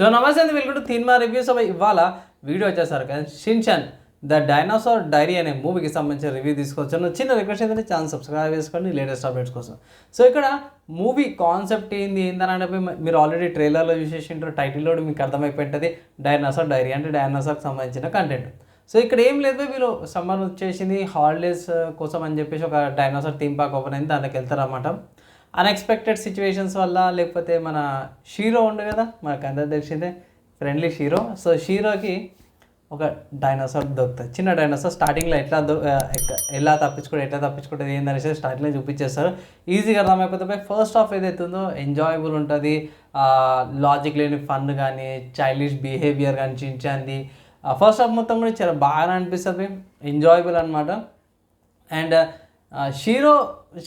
So నమస్తే అండి welcome to cinema reviews అవి ఇవాళ వీడియో వచ్చేసరికి కదా షిన్చాన్ ద డైనోసార్ డైరీ అనే మూవీకి సంబంధించిన రివ్యూ తీసుకొచ్చాను. చిన్న రిక్వెస్ట్ ఏంటంటే ఛానల్ సబ్స్క్రైబ్ చేసుకోండి లేటెస్ట్ అప్డేట్స్ కోసం. సో ఇక్కడ మూవీ కాన్సెప్ట్ ఏంది ఏందని అంటే మీరు ఆల్రెడీ ట్రైలర్లో చూసేసింటారు టైటిల్లో మీకు అర్థమైపోయింటుంది డైనోసార్ డైరీ అంటే డైనోసార్కి సంబంధించిన కంటెంట్. సో ఇక్కడ ఏం లేదు వీళ్ళు సమ్మర్ వచ్చేసింది హాలిడేస్ కోసం అని చెప్పేసి ఒక డైనోసార్ థీమ్ పార్క్ ఓపెన్ అయింది దానికి వెళ్తారన్నమాట. అన్ఎక్స్పెక్టెడ్ సిచ్యువేషన్స్ వల్ల లేకపోతే మన షీరో ఉండు కదా మనకు అందరు తెలిసిందే ఫ్రెండ్లీ షీరో సో షీరోకి ఒక డైనోసార్ దొరుకుతుంది. చిన్న డైనోసార్ స్టార్టింగ్లో ఎట్లా ఎలా తప్పించుకోవడం ఎట్లా తప్పించుకుంటుంది ఏందనేసి స్టార్టింగ్లో చూపించేస్తారు. ఈజీగా అర్థమైపోతే ఫస్ట్ హాఫ్ ఏదైతే ఉందో ఎంజాయబుల్ ఉంటుంది. లాజిక్ లేని ఫన్ కానీ చైల్డిష్ బిహేవియర్ కానీ చించాంది ఫస్ట్ హాఫ్ మొత్తం కూడా చాలా బాగా అనిపిస్తుంది. ఎంజాయబుల్ అనమాట అండ్ షీరో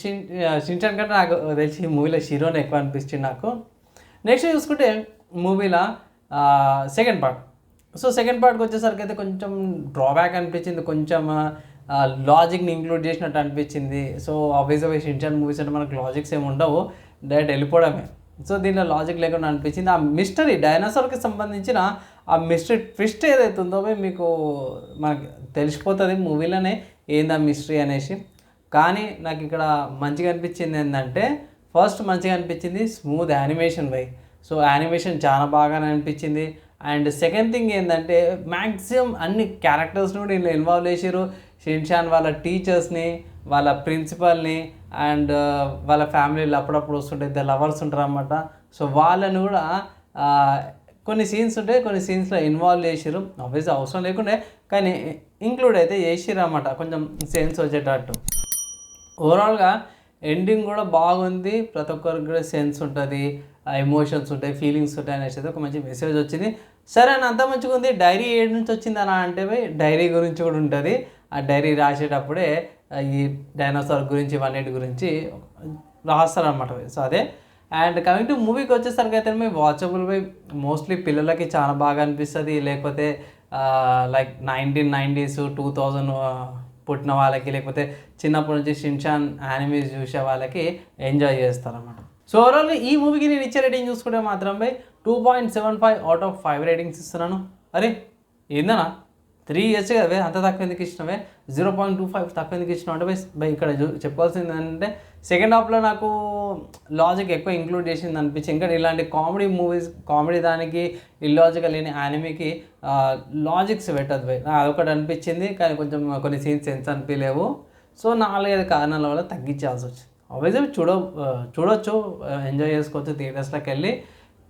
షిన్ షిన్చాన్ కంటే నాకు తెలిసి ఈ మూవీలో షీరోనే ఎక్కువ అనిపించింది నాకు. నెక్స్ట్ చూసుకుంటే మూవీలో సెకండ్ పార్ట్ సో సెకండ్ పార్ట్కి వచ్చేసరికి అయితే కొంచెం డ్రాబ్యాక్ అనిపించింది కొంచెం లాజిక్ని ఇంక్లూడ్ చేసినట్టు అనిపించింది. సో ఆబ్వియస్గా షిన్చాన్ మూవీస్ అంటే మనకు లాజిక్స్ ఏమి ఉండవు డైరెక్ట్ వెళ్ళిపోవడమే. సో దీనిలో లాజిక్ లేకుండా అనిపించింది. ఆ మిస్టరీ డైనోసార్కి సంబంధించిన ఆ మిస్టరీ ట్విస్ట్ ఏదైతే ఉందో మీకు మనకు తెలిసిపోతుంది మూవీలోనే ఏంది ఆ మిస్టరీ అనేసి. కానీ నాకు ఇక్కడ మంచిగా అనిపించింది ఏంటంటే ఫస్ట్ మంచిగా అనిపించింది smooth animation why so animation చాలా బాగానే అనిపించింది. అండ్ సెకండ్ థింగ్ ఏంటంటే మ్యాక్సిమం అన్ని క్యారెక్టర్స్ని కూడా ఇన్వాల్వ్ చేశారు షిన్షాన్ వాళ్ళ టీచర్స్ని వాళ్ళ ప్రిన్సిపల్ని అండ్ uh, వాళ్ళ ఫ్యామిలీలో అప్పుడప్పుడు వస్తుంటే ఇద్దరు లవర్స్ ఉంటారు అన్నమాట సో వాళ్ళని కూడా కొన్ని సీన్స్ ఉంటాయి కొన్ని సీన్స్లో ఇన్వాల్వ్ చేసిరు ఆబ్వియస్ అవసరం లేకుండే కానీ ఇంక్లూడ్ అయితే చేసిరు అన్నమాట కొంచెం సెన్స్ వచ్చేటట్టు. ఓవరాల్గా ఎండింగ్ కూడా బాగుంది. ప్రతి ఒక్కరికి కూడా సెన్స్ ఉంటుంది ఎమోషన్స్ ఉంటాయి ఫీలింగ్స్ ఉంటాయి అనేసి ఒక మంచి మెసేజ్ వచ్చింది. సరే అని అంత మంచిగా ఉంది. డైరీ ఏడు నుంచి వచ్చింది అలా అంటే డైరీ గురించి కూడా ఉంటుంది. ఆ డైరీ రాసేటప్పుడే ఈ డైనోసార్ గురించి వన్నిటి గురించి రాస్తారనమాట సో అదే. అండ్ కమింగ్ టు మూవీకి వచ్చేసరికి అయితే మీ వాచబుల్ బై మోస్ట్లీ పిల్లలకి చాలా బాగా అనిపిస్తుంది. లేకపోతే like nineteen nineties two thousand పుట్టిన వాళ్ళకి లేకపోతే చిన్నప్పటి నుంచి షిన్షాన్ యానిమీస్ చూసే వాళ్ళకి ఎంజాయ్ చేస్తారన్నమాట. సో ఓవరాల్ ఈ మూవీకి నేను ఇచ్చే రేటింగ్ చూసుకుంటే మాత్రం by two point seven five out of five ratings ఇస్తున్నాను. అరే ఏందన్నా? త్రీ ఇయర్స్ కదా అంత తక్కువ ఎందుకు ఇచ్చినవే? జీరో పాయింట్ టూ ఫైవ్ తక్కువ ఎందుకు ఇచ్చినావు అంటే బై ఇక్కడ చెప్పాల్సింది ఏంటంటే సెకండ్ హాఫ్లో నాకు లాజిక్ ఎక్కువ ఇంక్లూడ్ చేసింది అనిపించింది. ఇంకా ఇలాంటి కామెడీ మూవీస్ కామెడీ దానికి ఇల్లాజికల్ లేని యానిమీకి లాజిక్స్ పెట్టదు బై అదొకటి అనిపించింది కానీ కొంచెం కొన్ని సీన్స్ సెన్స్ అనిపించలేవు. సో నాలుగైదు కారణాల వల్ల తగ్గించాల్సి వచ్చింది. ఆబ్వియస్గా చూడ చూడొచ్చు ఎంజాయ్ చేసుకోవచ్చు థియేటర్స్లోకి వెళ్ళి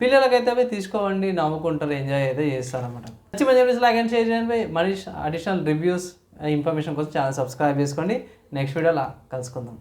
పిల్లలకైతే అవి తీసుకోవండి నవ్వుకుంటారు ఎంజాయ్ అయితే చేస్తారనమాట మంచి మంచి వీడియోస్ లైక్ అండ్ షేర్ చేయండి మరి అడిషనల్ రివ్యూస్ ఇన్ఫర్మేషన్ కోసం ఛానల్ సబ్స్క్రైబ్ చేసుకోండి. నెక్స్ట్ వీడియోలో కలుసుకుందాం.